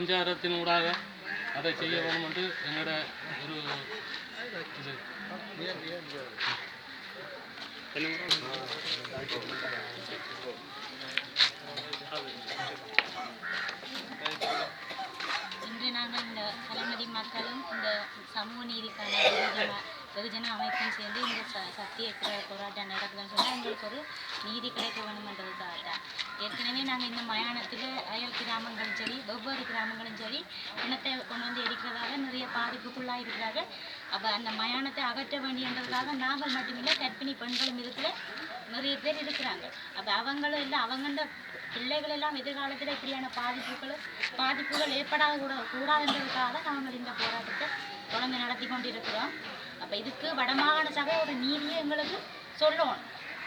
சஞ்சாரத்தினூடாக அதை செய்ய வேணும் என்று என்னோட ஒரு இது. இன்று நாங்கள் இந்த கலைமதி மக்களும் இந்த சமூக நீதிக்கான வெகுஜன அமைப்பும் சேர்ந்து இந்த ச சத்தியக்கிர போராட்டம் நடக்குதுன்னு சொன்னால் எங்களுக்கு ஒரு நீதி கிடைக்க வேணுமென்றதுக்காக தான் ஏற்கனவே நாங்கள் இந்த மயானத்தில் அயல் கிராமங்களும் சரி ஒவ்வொரு கிராமங்களும் சரி இனத்தை கொண்டு வந்து எரிக்கிறதால நிறைய பாதிப்புக்குள்ளாக இருக்கிறாங்க அப்போ அந்த மயானத்தை அகற்ற வேண்டியன்றதுக்காக நாங்கள் மட்டுமில்லை கர்ப்பிணி பெண்களும் இருக்கிற நிறைய பேர் இருக்கிறாங்க. அப்போ அவங்களும் இல்லை அவங்கண்ட பிள்ளைகள் எல்லாம் எதிர்காலத்தில் இப்படியான பாதிப்புகள் பாதிப்புகள் ஏற்படாத கூட கூடாதுன்றதுக்காக நாங்கள் இந்த போராட்டத்தை தொடர்ந்து நடத்தி கொண்டிருக்கிறோம். அப்போ இதுக்கு வடமாகாண சபை ஒரு நீதியை எங்களுக்கு சொல்லணும்.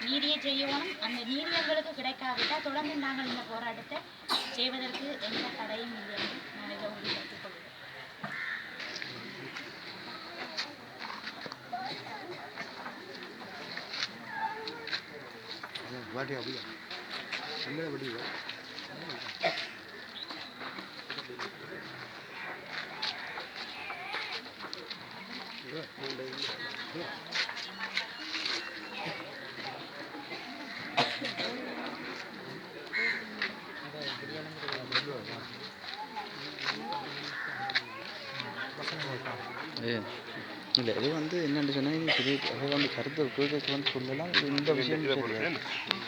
நீதியை செய்யணும். அந்த நீதி எங்களுக்கு கிடைக்காவிட்டால் தொடர்ந்து நாங்கள் இந்த போராட்டத்தை செய்வதற்கு எந்த தடையும் இல்லை என்று நான் இதை உறுதிப்படுத்திக் கொள்கிறேன். வாட்டி அப்படியா அங்கே வெடிவா இல்லை இது வந்து என்னென்னு சொன்னால் அது வந்து கருத்து கேட்க வந்து சொல்லலாம். இது இந்த விஷயம் தெரியாது மற்றது